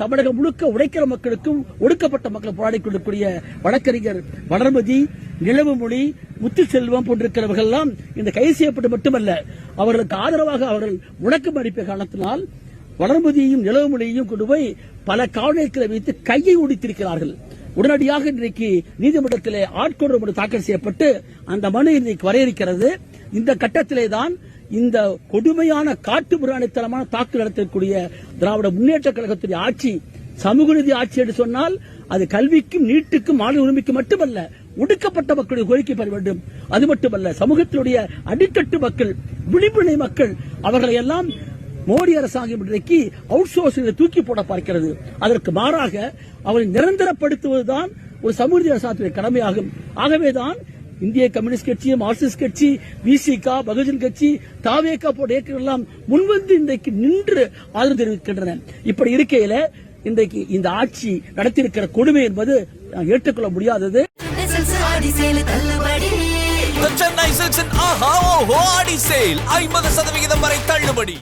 தமிழகம் முழுக்க உழைக்கிற மக்களுக்கும் ஒடுக்கப்பட்ட மக்கள் போராடி கொண்டிருக்கூடிய வழக்கறிஞர் வளர்மதி நிலவுமொழி முத்துச்செல்வம் போன்றிருக்கிறவர்கள் எல்லாம் இந்த கைது செய்யப்பட்டு மட்டுமல்ல அவர்களுக்கு ஆதரவாக அவர்கள் முழக்கம் அளிப்பிய காரணத்தினால் வளர்மதியையும் நிலவுமொழியையும் கொண்டு போய் பல காவலர்களை வைத்து கையை ஒடித்திருக்கிறார்கள் உடனடியாக இன்றைக்கு நீதிமன்றத்திலே ஆட்கொடர் மனு தாக்கல் செய்யப்பட்டு அந்த மனு இன்றைக்கு வர இந்த கட்டத்திலே தான் இந்த கொடுமையான காட்டு புராணித்தனமான தாக்குதல் நடத்தக்கூடிய திராவிட முன்னேற்ற கழகத்துடைய ஆட்சி சமூக நீதி ஆட்சி என்று சொன்னால் அது கல்விக்கும் நீட்டுக்கும் மாநில உரிமைக்கும் மட்டுமல்ல ஒடுக்கப்பட்ட மக்களுடைய கோரிக்கை பெற வேண்டும். அது மட்டுமல்ல சமூகத்தினுடைய அடித்தட்டு மக்கள் விழிப்புணை மக்கள் அவர்களை எல்லாம் மோடி அரசாங்கம் இன்றைக்கு அவுட் சோர்சிங் தூக்கி போட பார்க்கிறது. அதற்கு மாறாக அவரை நிரந்தரப்படுத்துவதுதான் ஒரு சமூக அரசாங்கத்துடைய கடமையாகும். ஆகவேதான் இந்திய கம்யூனிஸ்ட் கட்சி மார்க்சிஸ்ட் கட்சி விசிகா பகுஜன் கட்சி தாவேகா போன்ற இயக்கங்கள் எல்லாம் முன்வந்து இன்றைக்கு நின்று ஆதரவு தெரிவிக்கின்றன. இப்படி இருக்கையில இன்றைக்கு இந்த ஆட்சி நடத்தியிருக்கிற கொடுமை என்பது நான் ஏற்றுக்கொள்ள முடியாதது. சென்னை ஐம்பது சதவிகிதம் வரை தள்ளுபடி.